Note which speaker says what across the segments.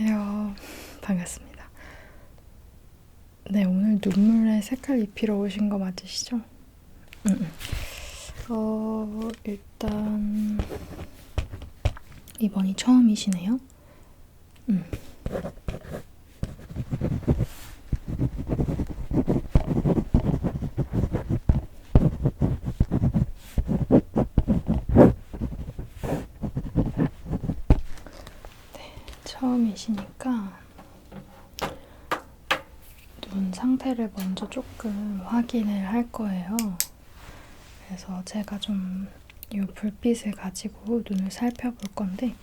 Speaker 1: 네, 안녕하세요. 반갑습니다. 네, 오늘 눈물의 색깔 입히러 오신 거 맞으시죠? 음, 음. 어, 일단 이번이 처음이시네요. 음. 네, 처음이시니까 눈 상태를 먼저 조금 확인을 할 거예요. 그래서 제가 좀 이 불빛을 가지고 눈을 살펴볼 건데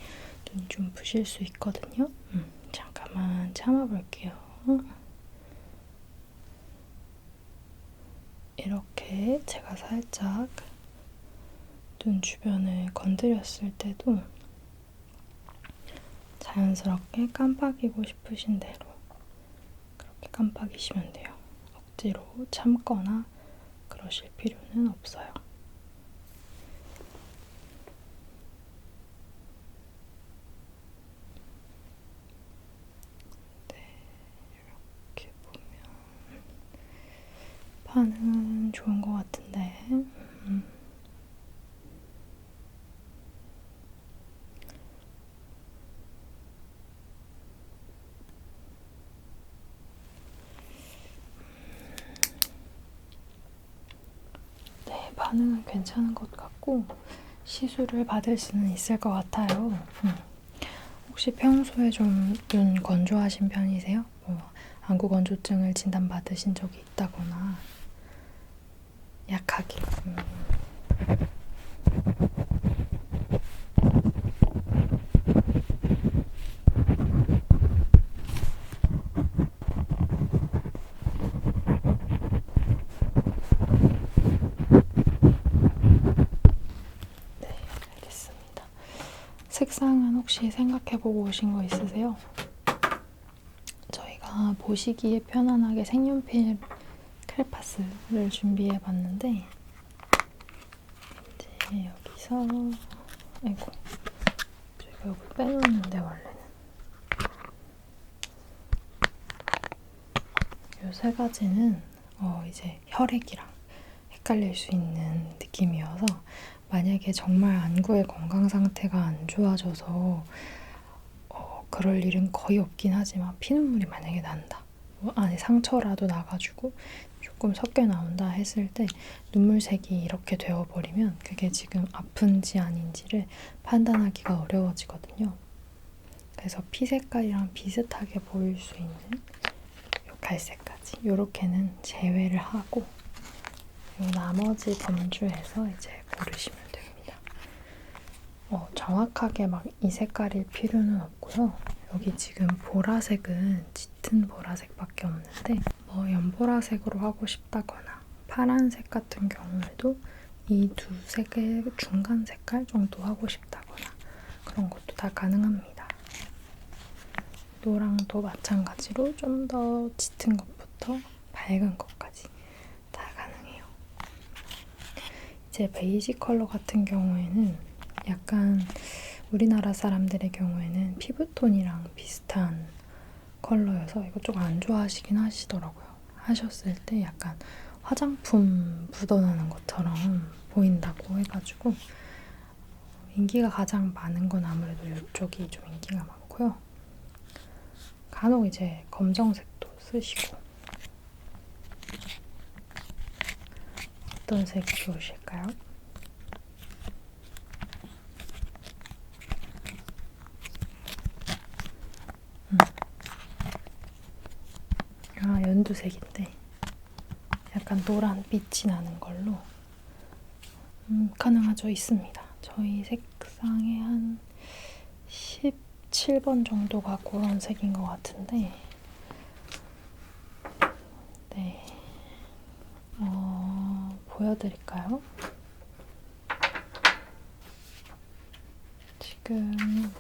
Speaker 1: 눈이 좀 부실 수 있거든요. 음, 잠깐만 참아볼게요. 이렇게 제가 살짝 눈 주변을 건드렸을 때도 자연스럽게 깜빡이고 싶으신 대로 그렇게 깜빡이시면 돼요. 억지로 참거나 그러실 필요는 없어요. 네, 반응은 좋은 것 같은데. 음. 네, 반응은 괜찮은 것 같고 시술을 받을 수는 있을 것 같아요. 음. 혹시 평소에 좀눈 건조하신 편이세요? 뭐 안구 건조증을 진단받으신 적이 있다거나 약하게. 음. 네, 알겠습니다. 색상은 혹시 생각해보고 오신 거 있으세요? 저희가 보시기에 편안하게 색연필 크레파스를 준비해봤는데 이제 여기서 아이고 제가 여기 빼놓는데 원래는 이세 가지는 어 이제 혈액이랑 헷갈릴 수 있는 느낌이어서 만약에 정말 안구의 건강 상태가 안 좋아져서 어, 그럴 일은 거의 없긴 하지만 피눈물이 만약에 난다. 뭐 안에 상처라도 나가지고 조금 섞여 나온다 했을 때 눈물색이 이렇게 되어버리면 그게 지금 아픈지 아닌지를 판단하기가 어려워지거든요. 그래서 피 색깔이랑 비슷하게 보일 수 있는 요 갈색까지 이렇게는 제외를 하고 요 나머지 범주에서 이제 고르시면 됩니다. 어, 정확하게 막이 색깔일 필요는 없고요. 여기 지금 보라색은 짙은 보라색밖에 없는데 뭐 연보라색으로 하고 싶다거나 파란색 같은 경우에도 이 두 색의 중간 색깔 정도 하고 싶다거나 그런 것도 다 가능합니다. 노랑도 마찬가지로 좀 더 짙은 것부터 밝은 것까지 다 가능해요. 이 제 베이지 컬러 같은 경우에는 약간 우리나라 사람들의 경우에는 피부톤이랑 비슷한 컬러여서 이거 좀 안 좋아하시긴 하시더라고요. 하셨을 때 약간 화장품 묻어나는 것처럼 보인다고 해가지고 인기가 가장 많은 건 아무래도 이쪽이 좀 인기가 많고요. 간혹 이제 검정색도 쓰시고 어떤 색이 좋으실까요? 음. 아, 연두색인데 약간 노란 빛이 나는 걸로 음, 가능하죠? 있습니다. 저희 색상의 한 17번 정도가 그런 색인 것 같은데 네. 어, 보여드릴까요? 지금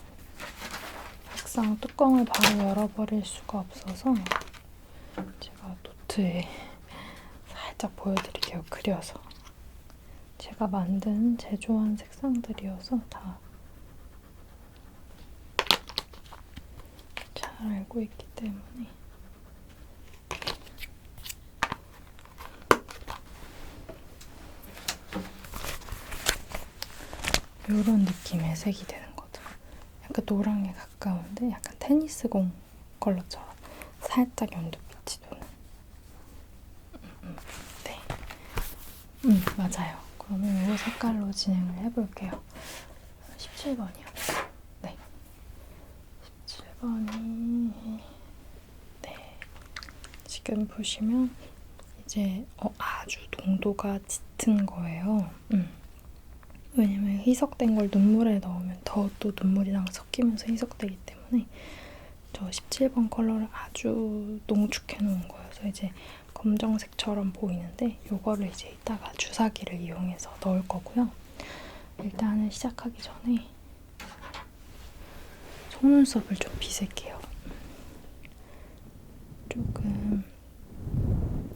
Speaker 1: 막상 뚜껑을 바로 열어버릴 수가 없어서 제가 노트에 살짝 보여드릴게요. 그려서. 제가 만든 제조한 색상들이어서 다 잘 알고 있기 때문에 이런 느낌의 색이 되는 거죠. 약간 노랑에 가까운데 약간 테니스공 컬러처럼 살짝 연두빛이 도는. 네. 음, 맞아요. 그러면 이 색깔로 진행을 해볼게요. 17번이요. 네. 17번이 네. 지금 보시면 이제 어, 아주 농도가 짙은 거예요. 음. 왜냐면 희석된 걸 눈물에 넣으면 더 또 눈물이랑 섞이면서 희석되기 때문에 저 17번 컬러를 아주 농축해 놓은 거여서 이제 검정색처럼 보이는데 이거를 이제 이따가 주사기를 이용해서 넣을 거고요. 일단은 시작하기 전에 속눈썹을 좀 빗을게요. 조금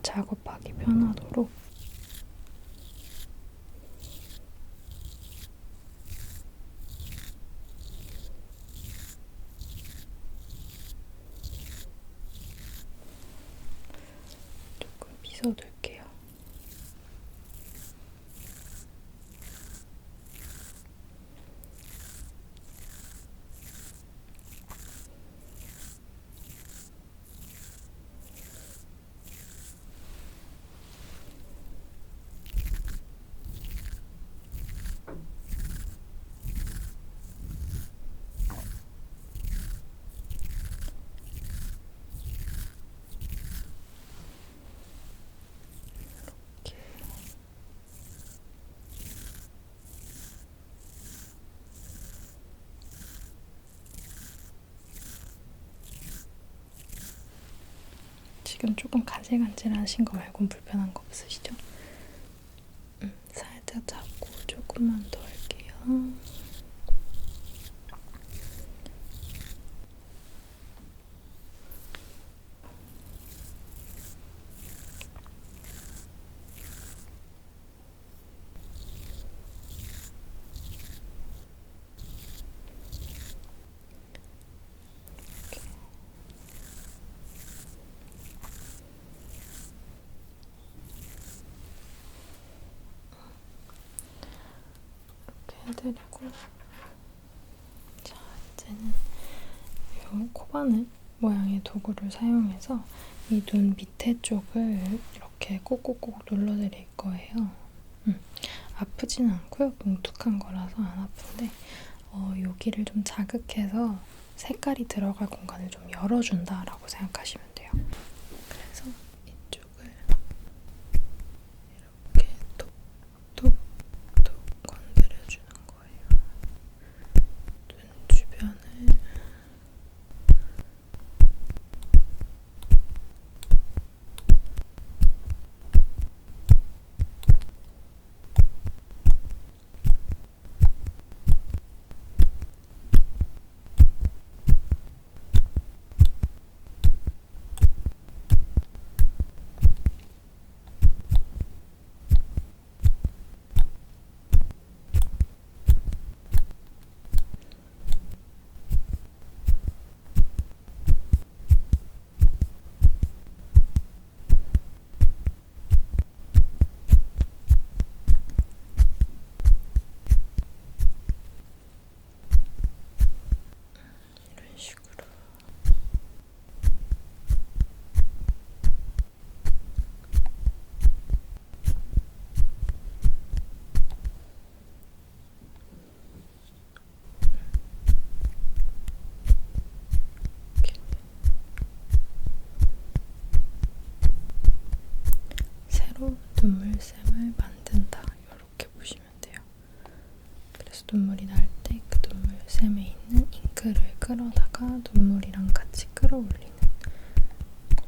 Speaker 1: 작업하기 편하도록 조 지금 조금 간질간질하신 거 말고는 불편한 거 없으시죠? 음, 살짝 잡고 조금만 더 할게요. 이렇게 해드리고 자 이제는 이 코바늘 모양의 도구를 사용해서 이눈 밑에 쪽을 이렇게 꼭꼭꼭 눌러드릴 거예요. 음, 아프진 않고요. 뭉툭한 거라서 안 아픈데 어, 여기를 좀 자극해서 색깔이 들어갈 공간을 좀 열어준다라고 생각하시면 돼요. 그래서 이쪽을 이렇게 톡톡 톡 건드려주는 거예요. 눈 주변을 이런 식으로 새로 눈물샘을 만든다. 이렇게 보시면 돼요. 그래서 눈물이 날 때 그 눈물샘에 있는 잉크를 끌어다가 눈물이랑 같이 끌어올리는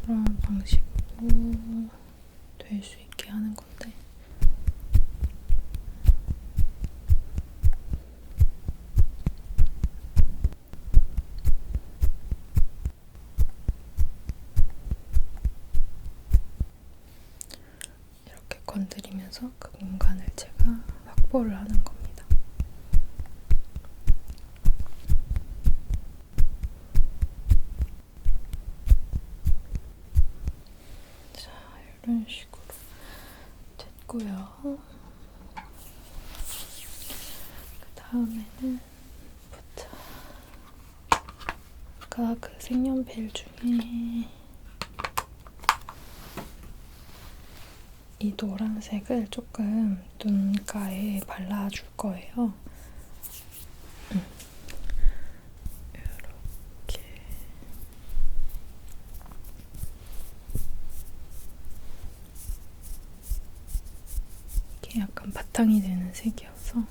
Speaker 1: 그런 방식으로 될수 있게 하는 건데 이렇게 건드리면서 그 공간을 제가 확보를 하는 겁니다. 이런 식으로 됐고요. 그 다음에는 보자. 아까 그 색연필 중에 이 노란색을 조금 눈가에 발라줄 거예요. 음. 이렇게 이게 약간 바탕이 되는 색이어서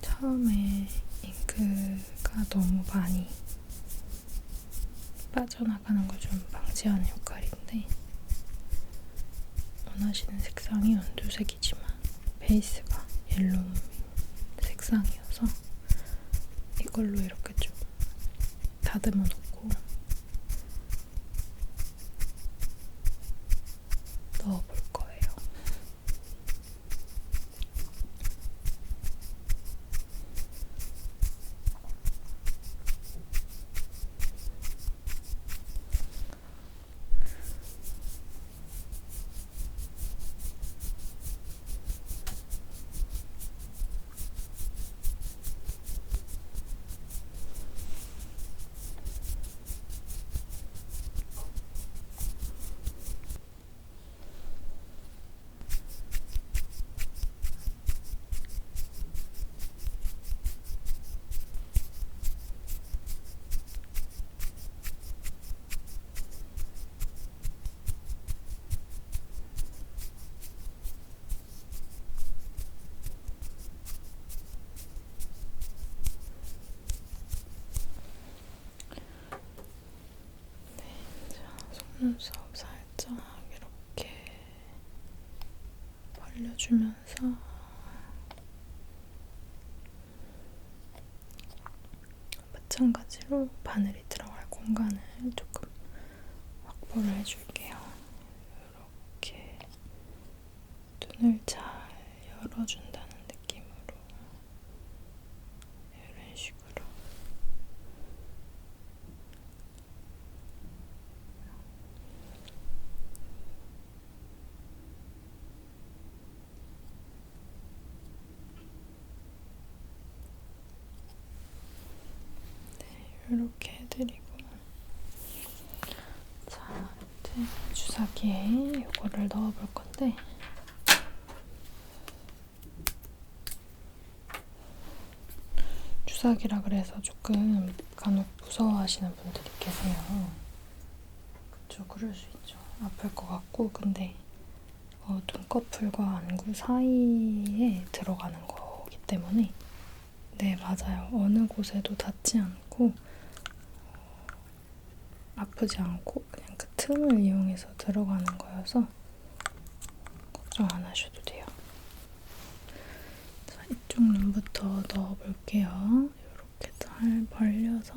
Speaker 1: 처음에 잉크가 너무 많이 빠져나가는 걸 좀 방지하는 역할인데 원하시는 색상이 연두색이지만 베이스가 옐로우 색상이어서 이걸로 이렇게 좀 다듬어 놓고 넣어볼 거예요. 속눈썹 살짝 이렇게 벌려주면서 마찬가지로 바늘이 들어갈 공간을 조금 확보를 해줄게요. 이렇게 눈을 잘 열어준다는 느낌으로 이런 식으로 이렇게 해드리고 자 이제 주사기에 이거를 넣어볼 건데 주사기라 그래서 조금 간혹 무서워하시는 분들이 계세요. 그쵸, 그럴 수 있죠. 아플 것 같고 근데 어, 눈꺼풀과 안구 사이에 들어가는 거기 때문에 네, 맞아요. 어느 곳에도 닿지 않고 어, 아프지 않고 그냥 그 틈을 이용해서 들어가는 거여서 걱정 안 하셔도 돼요. 자, 이쪽 눈부터 넣어볼게요. 이렇게 잘 벌려서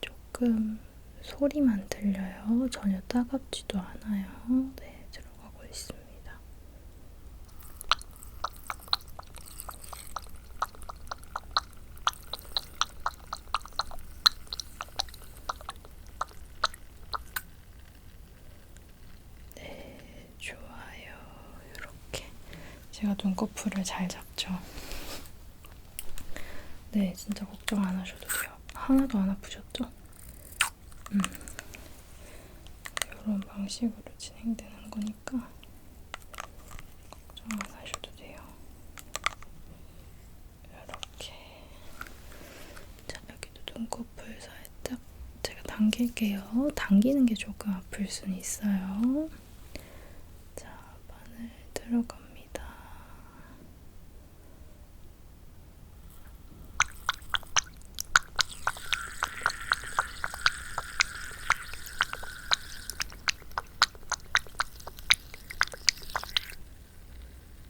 Speaker 1: 조금 소리만 들려요. 전혀 따갑지도 않아요. 네, 들어가고 있습니다. 네, 좋아요. 이렇게 제가 눈꺼풀을 잘 잡죠. 네, 진짜 걱정 안 하셔도 돼요. 하나도 안 아프셨죠? 음. 이런 방 식으로 진행되는 거니까 걱정 안 하셔도 돼요. 이렇게. 자, 여기도 눈꺼풀 살짝 제가 당길게요. 당기는 게 조금 아플 수는 있어요. 자, 바늘 들어갑니다.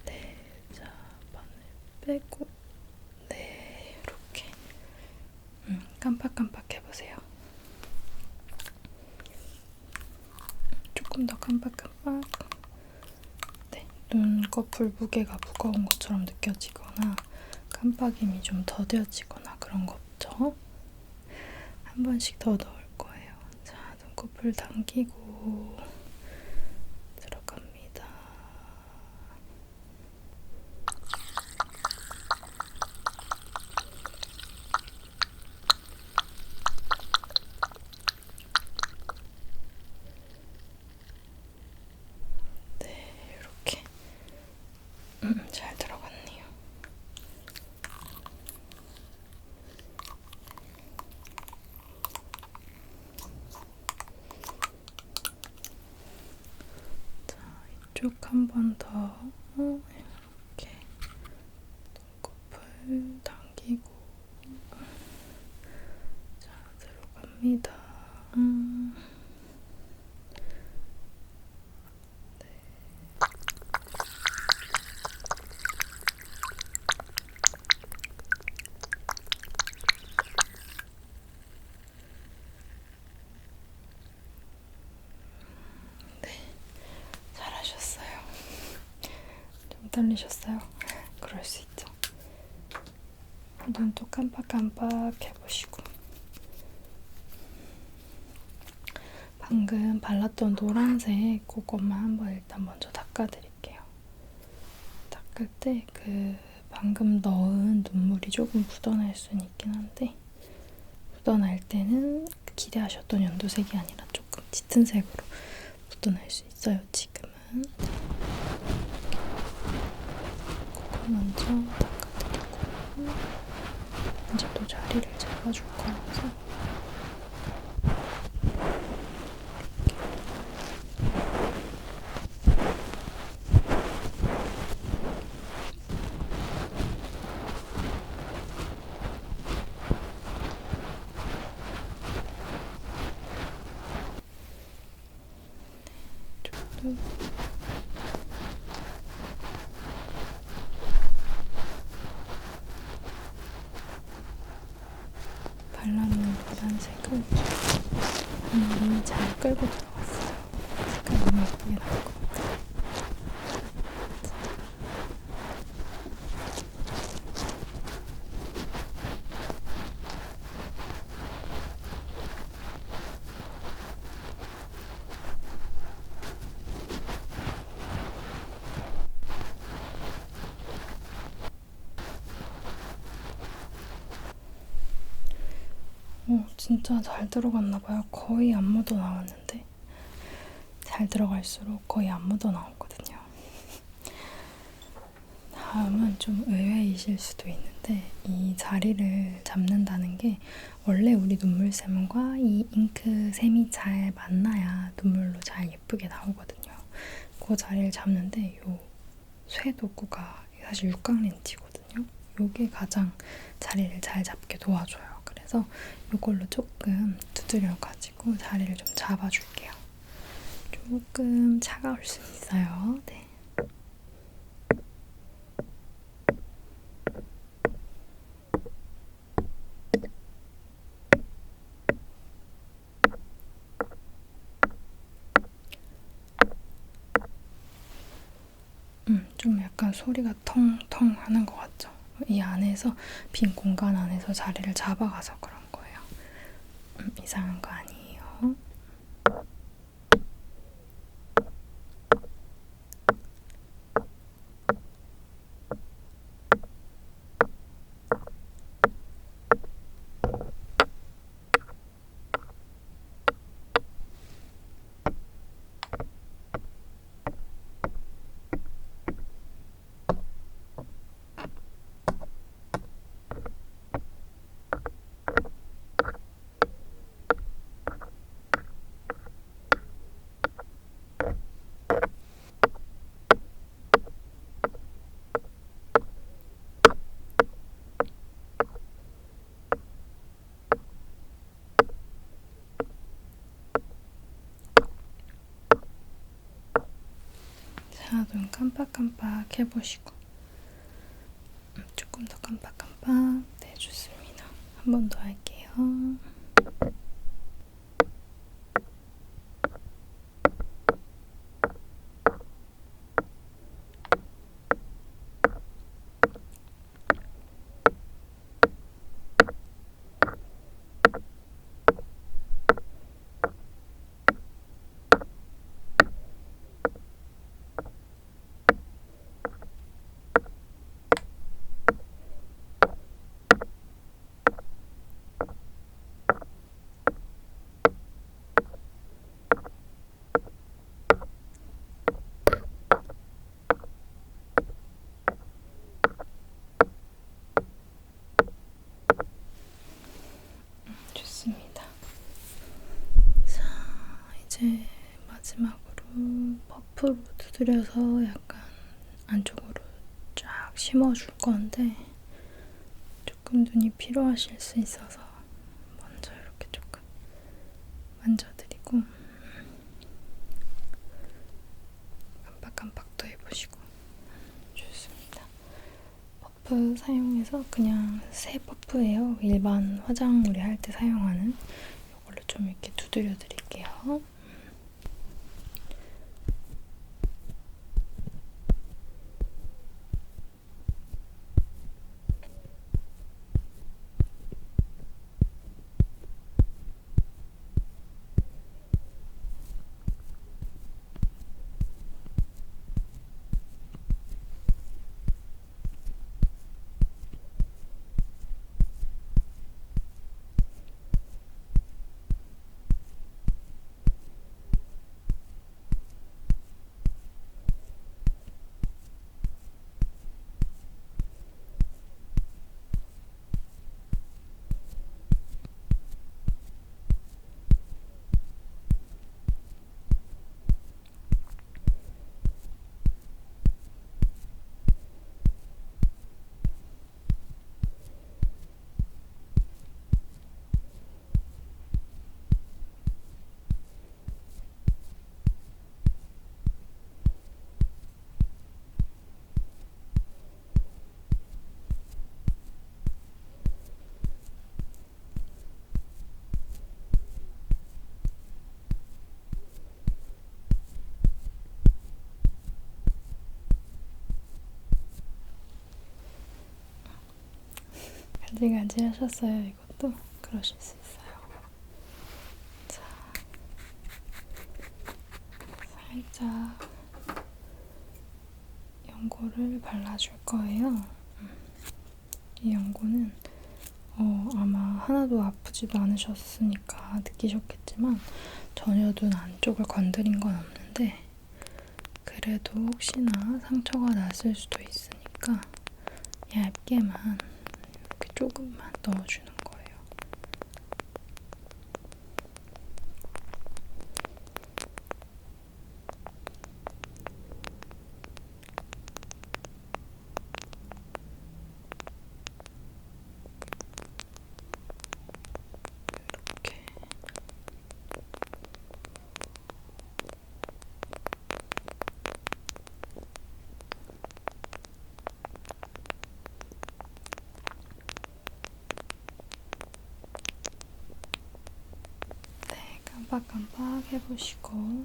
Speaker 1: 네, 자, 바늘 빼고 네, 이렇게 음, 깜빡깜빡 해보세요. 조금 더 깜빡깜빡. 네, 눈꺼풀 무게가 무거운 것처럼 느껴지거나 깜빡임이 좀 더뎌지거나 그런 거 없죠? 한 번씩 더 넣을 거예요. 자, 눈꺼풀 당기고 당기고 들어갑니다. 네, 이렇게 음, 잘 들어갔네요. 자, 이쪽 한번 더 이렇게 눈꺼풀 당기고 자, 들어갑니다. 음. 잘하셨어요. 좀 떨리셨어요? 그럴 수 있죠. 눈도 깜빡깜빡 해보시고. 방금 발랐던 노란색 그것만 한번 일단 먼저 닦아드릴게요. 닦을 때 그 방금 넣은 눈물이 조금 묻어날 수는 있긴 한데 묻어날 때는 기대하셨던 연두색이 아니라 조금 짙은 색으로 묻어날 수 있어요. 지금은 그거 먼저 닦아드리고 이제 또 자리를 잡아줄 거라서 좀 발라놓은 노란색을 눈이 잘 끌고 들어갔어요. 색깔 너무 예쁘게 나올 진짜 잘 들어갔나봐요. 거의 안 묻어 나왔는데. 잘 들어갈수록 거의 안 묻어 나오거든요. 다음은 좀 의외이실 수도 있는데, 이 자리를 잡는다는 게 원래 우리 눈물샘과 이 잉크샘이 잘 만나야 눈물로 잘 예쁘게 나오거든요. 그 자리를 잡는데, 요 쇠도구가 사실 육각 렌치거든요. 요게 가장 자리를 잘 잡게 도와줘요. 그래서 이걸로 조금 두드려 가지고 자리를 좀 잡아줄게요. 조금 차가울 수 있어요. 네. 음, 좀 약간 소리가 텅텅 하는 것 같죠? 이 안에서 빈 공간 안에서 자리를 잡아가서 그런 거예요. 음, 이상한 거 아니에요. 자, 눈 깜빡깜빡 해보시고 음, 조금 더 깜빡깜빡 네, 좋습니다. 한번더 할게요. 퍼프로 두드려서 약간 안쪽으로 쫙 심어줄 건데 조금 눈이 필요하실 수 있어서 먼저 이렇게 조금 만져드리고 깜빡깜빡도 해보시고 좋습니다. 퍼프 사용해서 그냥 새 퍼프예요. 일반 화장물이 할 때 사용하는 이걸로 좀 이렇게 두드려 드릴게요. 간질간질 하셨어요, 이것도? 그러실 수 있어요. 자, 살짝 연고를 발라줄 거예요. 음. 이 연고는 어, 아마 하나도 아프지도 않으셨으니까 느끼셨겠지만 전혀 눈 안쪽을 건드린 건 없는데 그래도 혹시나 상처가 났을 수도 있으니까 얇게만 조금만 넣어주는 거예요. 이렇게 네, 깜빡깜빡 해 보시고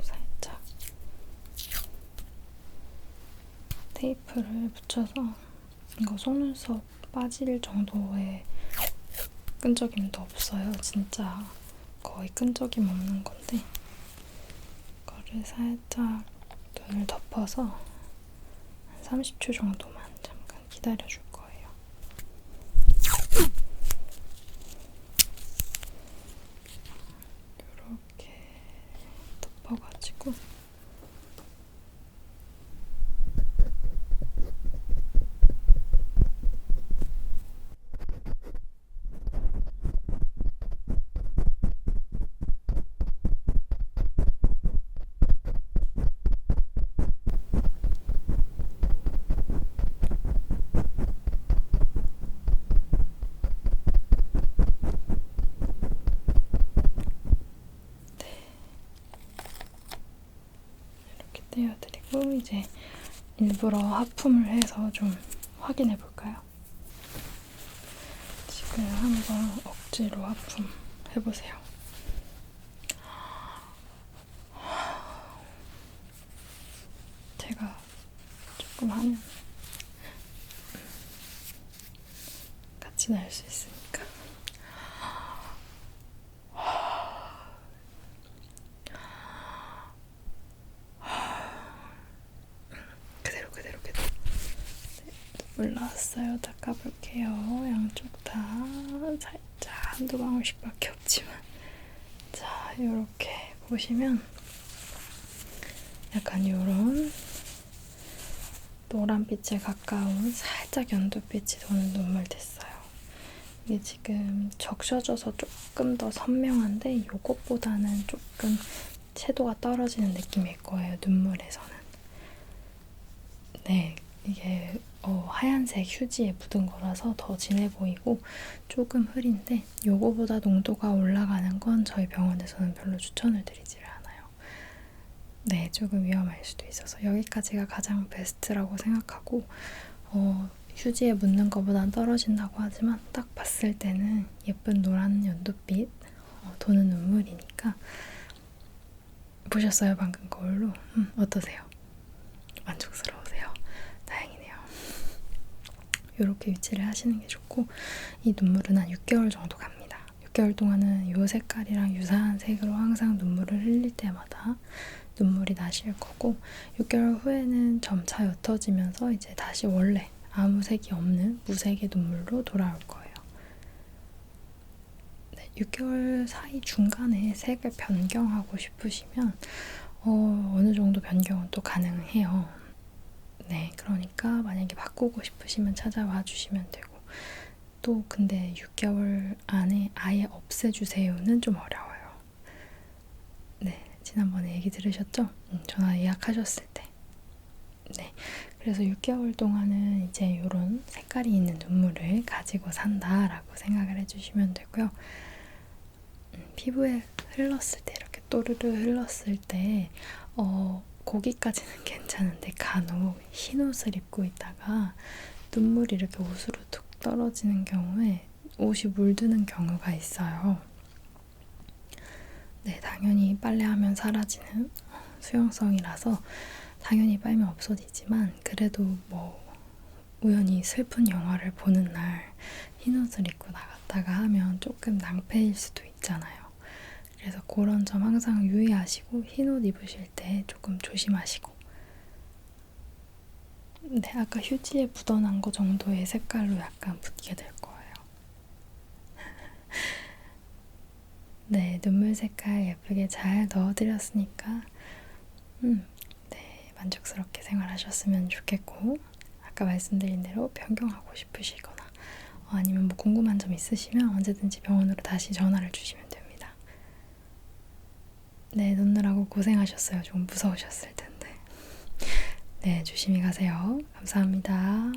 Speaker 1: 살짝 테이프를 붙여서 이거 속눈썹 빠질 정도의 끈적임도 없어요. 진짜 거의 끈적임 없는 건데 이거를 살짝 눈을 덮어서 한 30초 정도만 잠깐 기다려줄 거예요. 이렇게 덮어가지고 떼어드리고 이제 일부러 하품을 해서 좀 확인해 볼까요? 지금 한번 억지로 하품 해보세요. 제가 조금 하면 같이 날 수 있으니까. 그대로 그대로 그대로 네, 올라왔어요 닦아볼게요 양쪽 다 살짝 한두 방울씩밖에 없지만 자 이렇게 보시면 약간 이런 노란빛에 가까운 살짝 연두빛이 도는 눈물 됐어요 이게 지금 적셔져서 조금 더 선명한데 이것보다는 조금 채도가 떨어지는 느낌일 거예요. 눈물에서는. 네, 이게 어, 하얀색 휴지에 묻은 거라서 더 진해 보이고 조금 흐린데 요거보다 농도가 올라가는 건 저희 병원에서는 별로 추천을 드리지를 않아요. 네, 조금 위험할 수도 있어서 여기까지가 가장 베스트라고 생각하고 어, 휴지에 묻는 것보단 떨어진다고 하지만 딱 봤을 때는 예쁜 노란 연두빛 어, 도는 눈물이니까 보셨어요 방금 거울로? 음, 어떠세요? 만족스러우세요? 다행이네요. 이렇게 위치를 하시는 게 좋고 이 눈물은 한 6개월 정도 갑니다. 6개월 동안은 이 색깔이랑 유사한 색으로 항상 눈물을 흘릴 때마다 눈물이 나실 거고 6개월 후에는 점차 옅어지면서 이제 다시 원래 아무 색이 없는 무색의 눈물로 돌아올 거예요. 네, 6개월 사이 중간에 색을 변경하고 싶으시면 어, 어느 정도 변경은 또 가능해요. 네, 그러니까 만약에 바꾸고 싶으시면 찾아와 주시면 되고 또 근데 6개월 안에 아예 없애주세요는 좀 어려워요. 네, 지난번에 얘기 들으셨죠? 음, 전화 예약하셨을 때. 네, 그래서 6개월 동안은 이제 이런 색깔이 있는 눈물을 가지고 산다라고 생각을 해주시면 되고요. 음, 피부에 흘렀을 때 이렇게 또르르 흘렀을 때 어, 거기까지는 괜찮은데 간혹 흰 옷을 입고 있다가 눈물이 이렇게 옷으로 툭 떨어지는 경우에 옷이 물드는 경우가 있어요. 네, 당연히 빨래하면 사라지는 수용성이라서 당연히 빨면 없어지지만 그래도 뭐 우연히 슬픈 영화를 보는 날 흰옷을 입고 나갔다가 하면 조금 낭패일 수도 있잖아요. 그래서 그런 점 항상 유의하시고 흰 옷 입으실 때 조금 조심하시고 네, 아까 휴지에 묻어난 거 정도의 색깔로 약간 묻게 될 거예요. 네, 눈물 색깔 예쁘게 잘 넣어드렸으니까 음, 네, 만족스럽게 생활하셨으면 좋겠고 아까 말씀드린 대로 변경하고 싶으시거나 어, 아니면 뭐 궁금한 점 있으시면 언제든지 병원으로 다시 전화를 주시면. 네, 놓느라고 고생하셨어요. 좀 무서우셨을 텐데. 네, 조심히 가세요. 감사합니다.